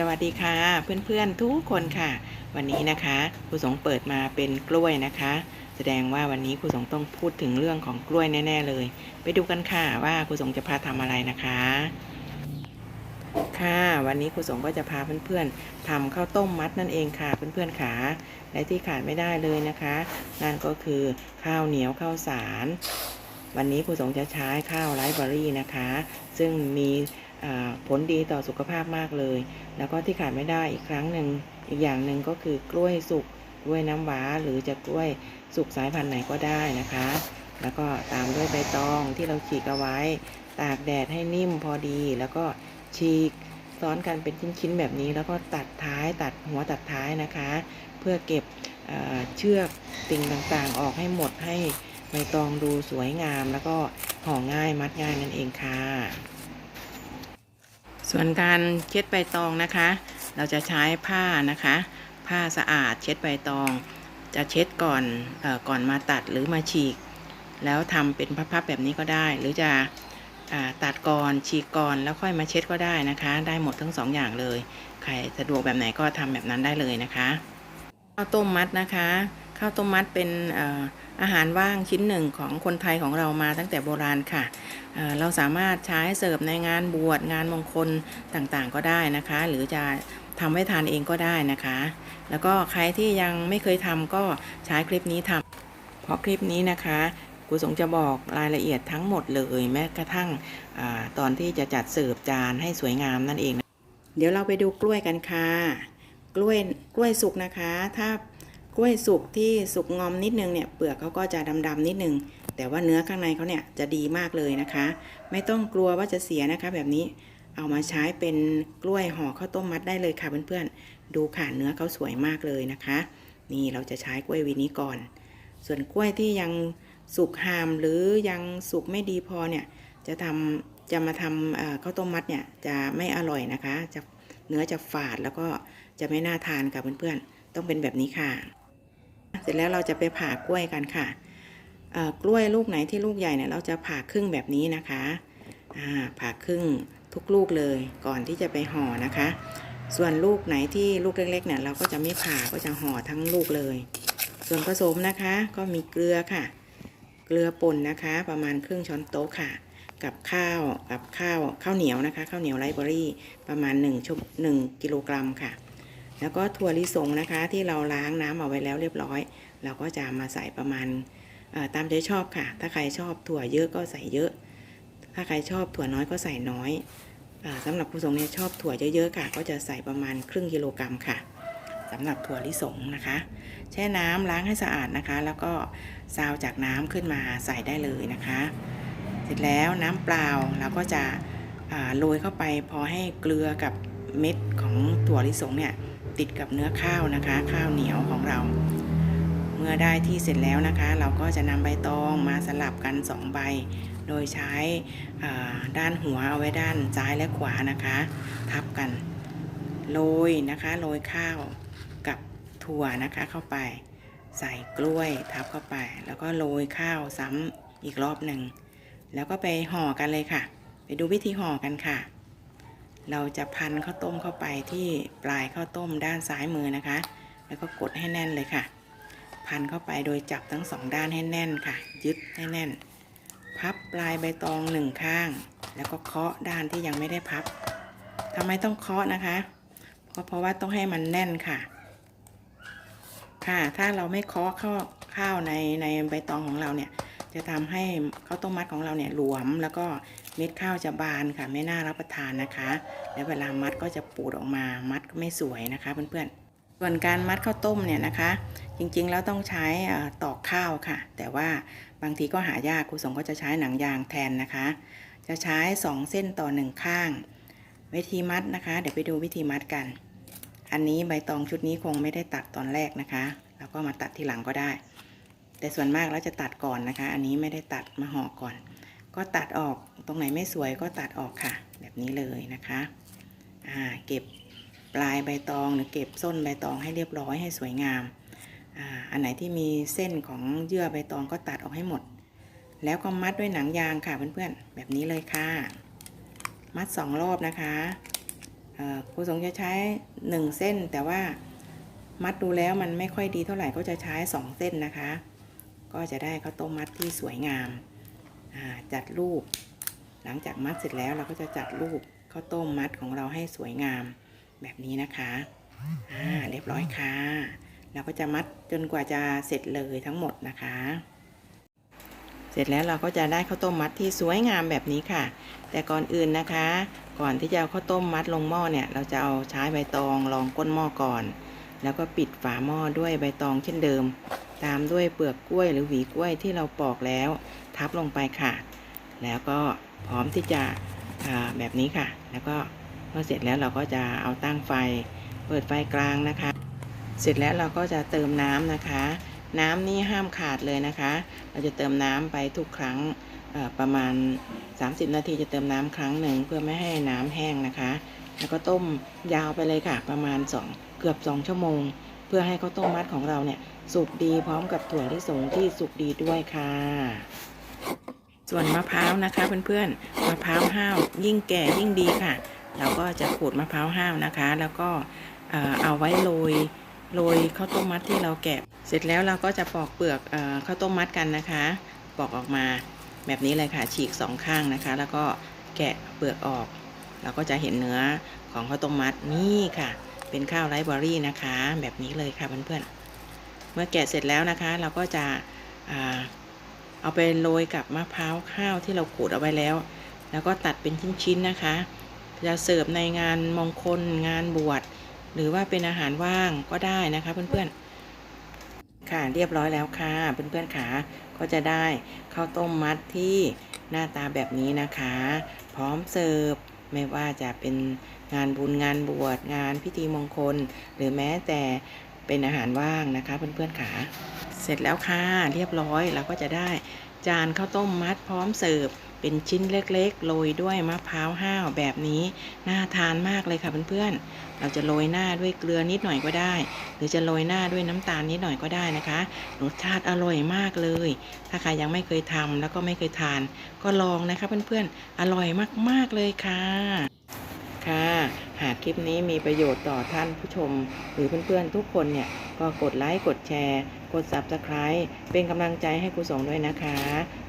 สวัสดีค่ะ เพื่อนๆทุกคนค่ะ วันนี้นะคะครูสงเปิดมาเป็นกล้วยนะคะ แสดงว่าวันนี้ครูสงต้องพูดถึงเรื่องของกล้วยแน่ๆเลย ไปดูกันค่ะว่าครูสงจะพาทำอะไรนะคะ ค่ะวันนี้ครูสงก็จะพาเพื่อนๆทำข้าวต้มมัดนั่นเองค่ะเพื่อนๆค่ะและที่ขาดไม่ได้เลยนะคะ นั่นก็คือข้าวเหนียวข้าวสาร วันนี้ครูสงจะใช้ข้าวไรซ์เบอรี่นะคะ ซึ่งมี ผลดีต่อสุขภาพมากเลย แล้วก็ที่ขาดไม่ได้อีกครั้งหนึ่งอีกอย่างหนึ่งก็คือกล้วยสุกกล้วยน้ำว้าหรือจะกล้วยสุกสายพันธุ์ไหนก็ได้นะคะ แล้วก็ตามด้วยใบตองที่เราฉีกเอาไว้ ตากแดดให้นิ่มพอดี แล้วก็ฉีกซ้อนกันเป็นชิ้นๆแบบนี้ แล้วก็ตัดท้ายตัดหัวตัดท้ายนะคะ เพื่อเก็บเเชือกติ่งต่างๆ ออกให้หมดให้ใบตองดูสวยงาม แล้วก็ห่อง่ายมัดง่ายนั่นเองค่ะ ส่วนการเช็ดใบตองนะคะ เราจะใช้ผ้านะคะ ผ้าสะอาดเช็ดใบตอง จะเช็ดก่อนเออก่อนมาตัดหรือมาฉีก แล้วทำเป็นพับๆแบบนี้ก็ได้ หรือจะอตัดก่อนฉีกก่อนแล้วค่อยมาเช็ดก็ได้นะคะ ได้หมดทั้งสองอย่างเลย ใครสะดวกแบบไหนก็ทำแบบนั้นได้เลยนะคะข้าวต้มมัดนะคะ ข้าวต้มมัดเป็นอาหารว่างชิ้นหนึ่งของคนไทยของเรามาตั้งแต่โบราณค่ะเเราสามารถใช้เสิร์ฟในงานบวชงานมงคลต่างๆ ก็ได้นะคะ หรือจะทำไว้ทานเองก็ได้นะคะ แล้วก็ใครที่ยังไม่เคยทำก็ใช้คลิปนี้ทำเพราะคลิปนี้นะคะครูสงจะบอกรายละเอียดทั้งหมดเลยแม้กระทั่งอตอนที่จะจัดเสิร์ฟจานให้สวยงามนั่นเอง เดี๋ยวเราไปดูกล้วยกันค่ะ กล้วยกล้วยสุกนะคะ ถ้า กล้วยสุกที่สุกงอมนิดนึงเนี่ยเปลือกเขาก็จะดำๆนิดนึง แต่ว่าเนื้อข้างในเขาเนี่ยจะดีมากเลยนะคะ ไม่ต้องกลัวว่าจะเสียนะคะแบบนี้เอามาใช้เป็นกล้วยห่อข้าวต้มมัดได้เลยค่ะเพื่อนๆ ดูค่ะเนื้อเขาสวยมากเลยนะคะ นี่เราจะใช้กล้วยวีนี้ก่อน ส่วนกล้วยที่ยังสุกหามหรือยังสุกไม่ดีพอเนี่ยจะทำจะมาทำข้าวต้มมัดเนี่ยจะไม่อร่อยนะคะ จะเนื้อจะฝาดแล้วก็จะไม่น่าทานค่ะเพื่อนๆ ต้องเป็นแบบนี้ค่ะ เสร็จแล้วเราจะไปผ่ากล้วยกันค่ะกล้วยลูกไหนที่ลูกใหญ่เนี่ยเราจะผ่าครึ่งแบบนี้นะคะผ่าครึ่งทุกลูกเลยก่อนที่จะไปห่อนะคะ ส่วนลูกไหนที่ลูกเล็กๆเนี่ยเราก็จะไม่ผ่าก็จะห่อทั้งลูกเลย ส่วนผสมนะคะก็มีเกลือค่ะ เกลือป่นนะคะ ประมาณครึ่งช้อนโต๊ะค่ะ กับข้าวกับข้าวข้าวเหนียวนะคะ ข้าวเหนียวไรเบอรี่ประมาณ1ชั่ว1กิโลกรัมค่ะ แล้วก็ถั่วลิสงนะคะที่เราล้างน้ำเอาไว้แล้วเรียบร้อย เราก็จะมาใส่ประมาณตามใจชอบค่ะ ถ้าใครชอบถั่วเยอะก็ใส่เยอะ ถ้าใครชอบถั่วน้อยก็ใส่น้อยอาสำหรับผู้ทรงเนี่ยชอบถั่วเยอะๆค่ะ ก็จะใส่ประมาณครึ่งกิโลกรัมค่ะสำหรับถั่วลิสงนะคะ แช่น้ำล้างให้สะอาดนะคะ แล้วก็ซาวจากน้ำขึ้นมาใส่ได้เลยนะคะ เสร็จแล้วน้ำเปล่าเราก็จะโรยเข้าไปพอให้เกลือกับเม็ดของถั่วลิสงเนี่ย ติดกับเนื้อข้าวนะคะ ข้าวเหนียวของเรา เมื่อได้ที่เสร็จแล้วนะคะ เราก็จะนำใบตองมาสลับกัน 2 ใบ โดยใช้ด้านหัวเอาไว้ด้านซ้ายและขวานะคะ ทับกันโรยนะคะโรยข้าวกับถั่วนะคะเข้าไป ใส่กล้วยทับเข้าไป แล้วก็โรยข้าวซ้ำอีกรอบหนึ่งแล้วก็ไปห่อกันเลยค่ะ ไปดูวิธีห่อกันค่ะ เราจะพันข้าวต้มเข้าไปที่ปลายข้าวต้มด้านซ้ายมือนะคะ แล้วก็กดให้แน่นเลยค่ะ พันเข้าไปโดยจับทั้งสองด้านให้แน่นค่ะ ยึดให้แน่น พับปลายใบตองหนึ่งข้าง แล้วก็เคาะด้านที่ยังไม่ได้พับทำไมต้องเคาะนะคะก็เพราะว่าต้องให้มันแน่นค่ะ ค่ะ ถ้าเราไม่เคาะข้าข้าวในในใบตองของเราเนี่ย จะทำให้ข้าวต้มมัดของเราเนี่ยหลวม แล้วก็เม็ดข้าวจะบานค่ะไม่น่ารับประทานนะคะ แล้วเวลามัดก็จะปูดออกมามัดก็ไม่สวยนะคะเพื่อนๆส่วนการมัดข้าวต้มเนี่ยนะคะ จริงๆแล้วต้องใช้ตอกข้าวค่ะ แต่ว่าบางทีก็หายากครูสงก็จะใช้หนังยางแทนนะคะ จะใช้ 2 เส้นต่อ 1 ข้าง วิธีมัดนะคะ เดี๋ยวไปดูวิธีมัดกัน อันนี้ใบตองชุดนี้คงไม่ได้ตัดตอนแรกนะคะ แล้วก็มาตัดทีหลังก็ได้ แต่ส่วนมากแล้วจะตัดก่อนนะคะ อันนี้ไม่ได้ตัดมาห่อก่อน ก็ตัดออกตรงไหนไม่สวยก็ตัดออกค่ะ แบบนี้เลยนะคะอ่าเก็บปลายใบตองหรือเก็บส้นใบตองให้เรียบร้อยให้สวยงามอ่าอันไหนที่มีเส้นของเยื่อใบตองก็ตัดออกให้หมด แล้วก็มัดด้วยหนังยางค่ะเพื่อนๆแบบนี้เลยค่ะ มัดสองรอบนะคะครูสงจะใช้หนึ่งเส้นแต่ว่ามัดดูแล้วมันไม่ค่อยดีเท่าไหร่ก็จะใช้สองเส้นนะคะ ก็จะได้ข้าวต้มมัดที่สวยงามาจัดรูป หลังจากมัดเสร็จแล้วเราก็จะจัดรูปข้าวต้มมัดของเราให้สวยงามแบบนี้นะคะอ่าเรียบร้อยค่ะเราก็จะมัดจนกว่าจะเสร็จเลยทั้งหมดนะคะ เสร็จแล้วเราก็จะได้ข้าวต้มมัดที่สวยงามแบบนี้ค่ะ แต่ก่อนอื่นนะคะ ก่อนที่จะเอาข้าวต้มมัดลงหม้อเนี่ย เราจะเอาใช้ใบตองรองก้นหม้อก่อน แล้วก็ปิดฝาหม้อด้วยใบตองเช่นเดิม ตามด้วยเปลือกกล้วยหรือหวีกล้วยที่เราปอกแล้ว ทับลงไปค่ะ แล้วก็พร้อมที่จะแบบนี้ค่ะ แล้วก็เมื่อเสร็จแล้วเราก็จะเอาตั้งไฟ เปิดไฟกลางนะคะ เสร็จแล้วเราก็จะเติมน้ำนะคะ น้ำนี่ห้ามขาดเลยนะคะ เราจะเติมน้ำไปทุกครั้งประมาณ 30 นาทีจะเติมน้ำครั้งหนึ่งเพื่อไม่ให้น้ำแห้งนะคะ แล้วก็ต้มยาวไปเลยค่ะ ประมาณ 2 เกือบ 2 ชั่วโมง เพื่อให้ข้าวต้มมัดของเราเนี่ยสุกดีพร้อมกับถั่วลิสงที่สุกดีด้วยค่ะ ส่วนมะพร้าวนะคะเพื่อนๆมะพร้าวห้าวยิ่งแก่ยิ่งดีค่ะ เราก็จะขูดมะพร้าวห้าวนะคะ แล้วก็เอาไว้โรยโรยข้าวต้มมัดที่เราแกะ เสร็จแล้วเราก็จะปอกเปลือกอข้าวต้มมัดกันนะคะ ปอกออกมาแบบนี้เลยค่ะ ฉีกสองข้างนะคะ แล้วก็แกะเปลือกออก เราก็จะเห็นเนื้อของข้าวต้มมัดนี่ค่ะ เป็นข้าวไรซ์เบอรี่นะคะ แบบนี้เลยค่ะเพื่อนๆ เมื่อแกะเสร็จแล้วนะคะ เราก็จะอเอาไปโรยกับมะพร้าวข้าวที่เราขูดเอาไว้แล้ว แล้วก็ตัดเป็นชิ้นๆนะคะ จะเสิร์ฟในงานมงคลงานบวชหรือว่าเป็นอาหารว่างก็ได้นะคะเพื่อนๆ ค่ะเรียบร้อยแล้วค่ะเพื่อนๆขาก็จะได้ข้าวต้มมัดที่หน้าตาแบบนี้นะคะ พร้อมเสิร์ฟ ไม่ว่าจะเป็นงานบุญงานบวชงานพิธีมงคล หรือแม้แต่เป็นอาหารว่างนะคะเพื่อนๆขาเสร็จแล้วค่ะเรียบร้อยเราก็จะได้จานข้าวต้มมัดพร้อมเสิร์ฟ เป็นชิ้นเล็กๆ โรยด้วยมะพร้าวห้าวแบบนี้ น่าทานมากเลยค่ะเพื่อนๆ เราจะโรยหน้าด้วยเกลือนิดหน่อยก็ได้ หรือจะโรยหน้าด้วยน้ำตาลนิดหน่อยก็ได้นะคะรสชาติอร่อยมากเลย ถ้าใครยังไม่เคยทำแล้วก็ไม่เคยทาน ก็ลองนะคะเพื่อนๆ อร่อยมากๆเลยค่ะค่ะหากคลิปนี้มีประโยชน์ต่อท่านผู้ชม หรือเพื่อนๆทุกคนเนี่ยก็กดไลค์กดแชร์ ด Subscribe เป็นกำลังใจให้ครูสงด้วยนะคะ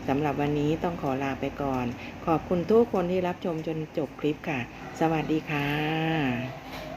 สำหรับวันนี้ต้องขอลาไปก่อน ขอบคุณทุกคนที่รับชมจนจบคลิปค่ะ สวัสดีค่ะ